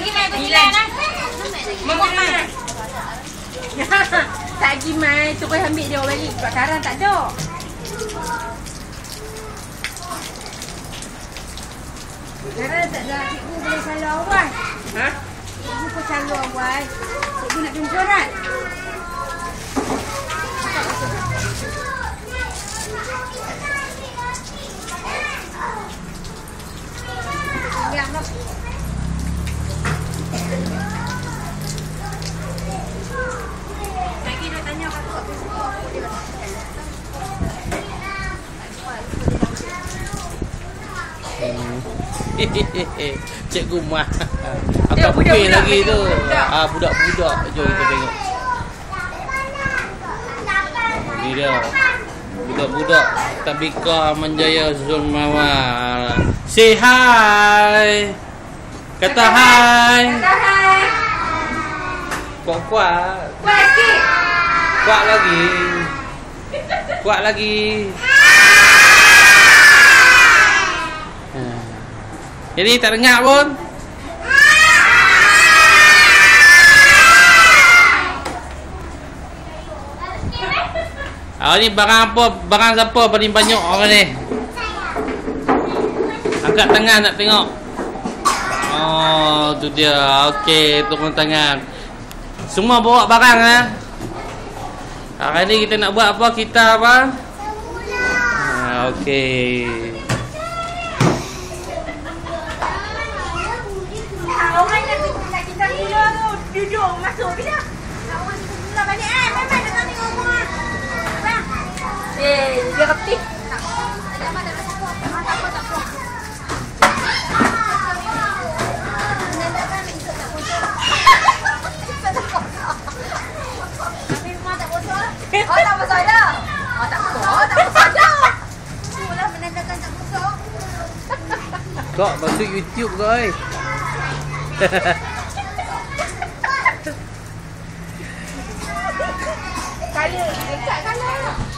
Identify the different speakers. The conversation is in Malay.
Speaker 1: lah.
Speaker 2: Tak pergi main, terus ambil dia balik. Sebab sekarang tak ada. Sekarang tak ada cikgu boleh salah awal.
Speaker 3: Ha?
Speaker 2: Cikgu pun salah awal. Cikgu nak jumpa kan? Ya, nak. Lagi nak tanya kakak apa semua.
Speaker 3: Cikgu mah.
Speaker 2: Budak-budak
Speaker 3: putih lagi tu. Ah budak-budak. Jom kita tengok. Ni dia. Budak-budak Tabika Manjaya Zul Mawar. Say hi. Kata hi.
Speaker 2: Kata hai.
Speaker 3: Kuat-kuat.
Speaker 2: Kuat sikit.
Speaker 3: Kuat lagi. Kuat lagi. Jadi tak dengar pun. Ah ni barang apa? Barang siapa paling banyak orang ni? Angkat tangan nak tengok. Oh, tu dia. Okey, turun tangan. Semua bawa barang eh. Hari ni kita nak buat apa? Kita apa? Ha, okey.
Speaker 2: Orang nak nak kita gula tu duduk masuk bila. Orang kita gula balik eh. Memang datang tengok rumah. Abang. Eh, dia.
Speaker 1: Oh tak pasal dah. Oh tak pasal. Oh tak pasal dah. Itulah menandakan tak pasal.
Speaker 3: Kok masuk YouTube kau oi. 아니에요 진.